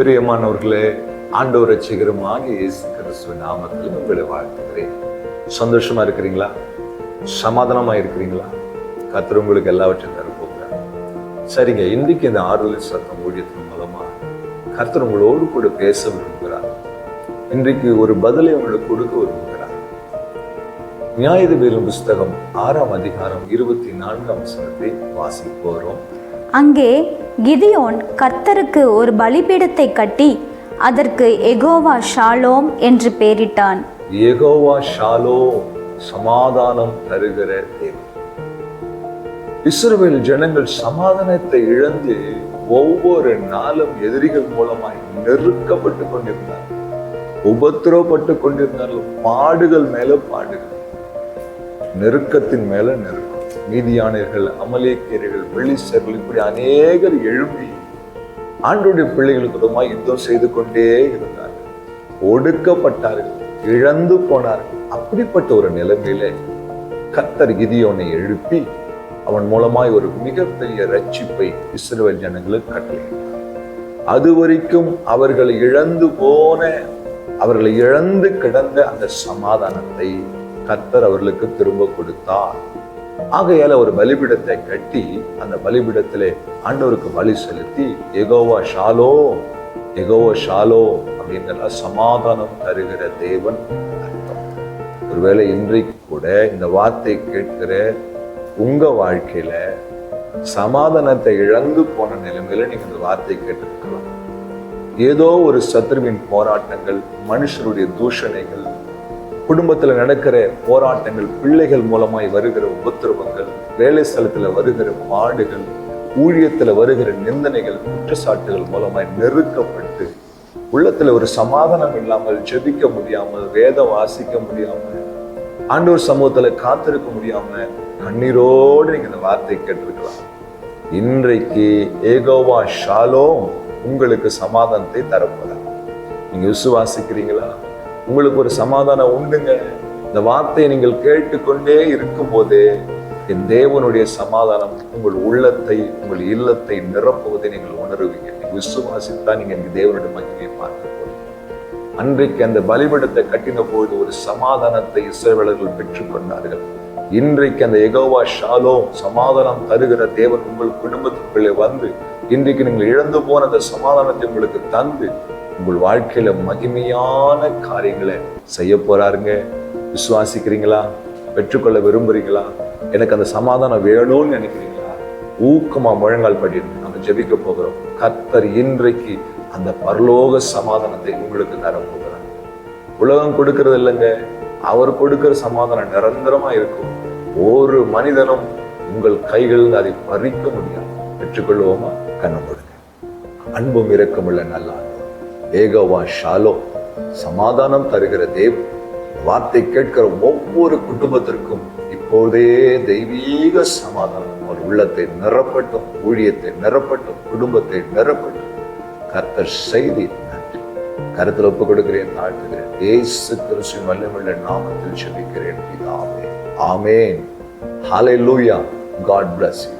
பிரியமானவர்களே ஆண்டவர் ரசிகரமாக இயேசு கிறிஸ்துவ நாமத்தில் உங்களை வாழ்த்துகிறேன். சந்தோஷமா இருக்கிறீங்களா? சமாதானமா இருக்கிறீங்களா? கத்திர உங்களுக்கு எல்லாவற்றையும் தருப்போங்க சரிங்க இன்றைக்கு இந்த ஆறுதல் சத்தம் ஊழியத்தின் மூலமா கர்த்தர் உங்களோடு கூட பேச விரும்புகிறார். இன்றைக்கு ஒரு பதிலை உங்களுக்கு கொடுக்க விரும்புகிறார். நியாயதிபதியின் புஸ்தகம் ஆறாம் அதிகாரம் இருபத்தி நான்காம் வசனத்தை வாசிப்போறோம் அங்கே கிதியோன் கர்த்தருக்கு ஒரு பலிபீடத்தை கட்டி அதற்கு எகோவா ஷாலோம் என்று பெயரிட்டான். எகோவா ஷாலோ சமாதானம் தருகிற தேவன். இஸ்ரவேல் ஜனங்கள் சமாதானத்தை இழந்து ஒவ்வொரு நாளும் எதிரிகள் மூலமாய் நெருக்கப்பட்டு கொண்டிருந்தார் உபத்திரவப்பட்டு கொண்டிருந்தார்கள். பாடுகள் மேல பாடுகள். நெருக்கத்தின் மேல நெருக்கம். மீதியானர்கள் அமலேக்கியர்கள் வெள்ளிசர்கள் இப்படி அநேகர் எழும்பி ஆண்டுடைய பிள்ளைகளுக்கு ரொம்ப யுத்தம் செய்து கொண்டே இருந்தார்கள். ஒடுக்கப்பட்டார்கள் இழந்து போனார்கள். அப்படிப்பட்ட ஒரு நிலைமையில கத்தர் கிதியோனை எழுப்பி அவன் மூலமாய் ஒரு மிகப்பெரிய ரட்சிப்பை இஸ்ரேல் ஜனங்களுக்கு கட்டளையிட்டார். அது வரைக்கும் அவர்களை இழந்து போன அவர்களை இழந்து கிடந்த அந்த சமாதானத்தை கத்தர் அவர்களுக்கு திரும்ப கொடுத்தார். ஆகையால ஒரு பலிபீடத்தை கட்டி அந்த பலிபீடத்திலே ஆண்டவருக்கு பலி செலுத்தி எகோவா ஷாலோ எகோவா ஷாலோ அப்படிங்கிற சமாதானம் தருகிற தேவன் அர்த்தம். ஒருவேளை இன்றைக்கு கூட இந்த வார்த்தை கேட்கிற உங்க வாழ்க்கையில சமாதானத்தை இழந்து போன நிலைமையில நீங்க இந்த வார்த்தை கேட்டிருக்கலாம். ஏதோ ஒரு சத்ருவின் போராட்டங்கள் மனுஷருடைய தூஷணைகள் குடும்பத்தில் நடக்கிற போராட்டங்கள் பிள்ளைகள் மூலமாய் வருகிற உபத்திரவங்கள் வேலை ஸ்தலத்தில் வருகிற பாடுகள் ஊழியத்தில் வருகிற நிந்தனைகள் குற்றச்சாட்டுகள் மூலமாய் நெருக்கப்பட்டு உள்ளத்தில் ஒரு சமாதானம் இல்லாமல் ஜெபிக்க முடியாமல் வேதம் வாசிக்க முடியாமல் ஆண்டோர் சமூகத்தில் காத்திருக்க முடியாம கண்ணீரோடு நீங்கள் இந்த வார்த்தை கேட்டிருக்கலாம். இன்றைக்கு ஏகோவா ஷாலோம் உங்களுக்கு சமாதானத்தை தரப்போதா நீங்க விசுவாசிக்கிறீங்களா? உங்களுக்கு ஒரு சமாதானம் உண்டுங்க. இந்த வார்த்தையை நீங்கள் கேட்டுக்கொண்டே இருக்கும்போது என் தேவனுடைய சமாதானம் உங்கள் உள்ளத்தை உங்கள் இல்லத்தை நிரப்புவதை நீங்கள் உணருவீங்க. நீங்கள் விசுவாசித்தா நீங்க எனக்கு தேவனுடைய மகிமையை பார்க்க போறீங்க. அன்றைக்கு அந்த பலிபடத்தை கட்டின போது ஒரு சமாதானத்தை இசைவலர்கள் பெற்றுக்கொண்டார்கள். இன்றைக்கு அந்த எகோவா ஷாலோ சமாதானம் தருகிற தேவன் உங்கள் குடும்பத்துக்குள்ளே வந்து இன்றைக்கு நீங்கள் இழந்து போன அந்த சமாதானத்தை உங்களுக்கு தந்து உங்கள் வாழ்க்கையில மகிமையான காரியங்களை செய்ய போறாருங்க. விசுவாசிக்கிறீங்களா? பெற்றுக்கொள்ள விரும்புறீங்களா? எனக்கு அந்த சமாதானம் வேணும்னு நினைக்கிறீங்களா? ஊக்கமா முழங்கால் படிட்டு நம்ம ஜெபிக்க போகிறோம். கத்தர் இன்றைக்கு அந்த பரலோக சமாதானத்தை உங்களுக்கு தரப்போகிறார் உலகம் கொடுக்கறது இல்லைங்க. அவர் கொடுக்கிற சமாதானம் நிரந்தரமா இருக்கும். ஒரு மனிதனும் உங்கள் கைகளில் அதை பறிக்க முடியாது. பெற்றுக்கொள்வோமா? கண்ணம் கொடுங்க அன்பும் இரக்கமுள்ள நல்லா ஆண்டவர். ஷாலோ சமாதானம் தருகிற தேவ் வார்த்தை கேட்கிற ஒவ்வொரு குடும்பத்திற்கும் இப்போதே தெய்வீக சமாதானம். ஒரு உள்ளத்தை நிரப்பட்டும் ஊழியத்தை நிரப்பட்டும் குடும்பத்தை நிரப்பட்டும். கர்த்தர் செய்தி நன்றி. கருத்தில் ஒப்புக் கொடுக்கிறேன் தாழ்த்துகிறேன். ஏசு கிறிஸ்து வல்லமுள்ள நாமத்தில் செபிக்கிறேன் பிதாவே. ஆமேன். லூயா காட் பிளஸ் யூ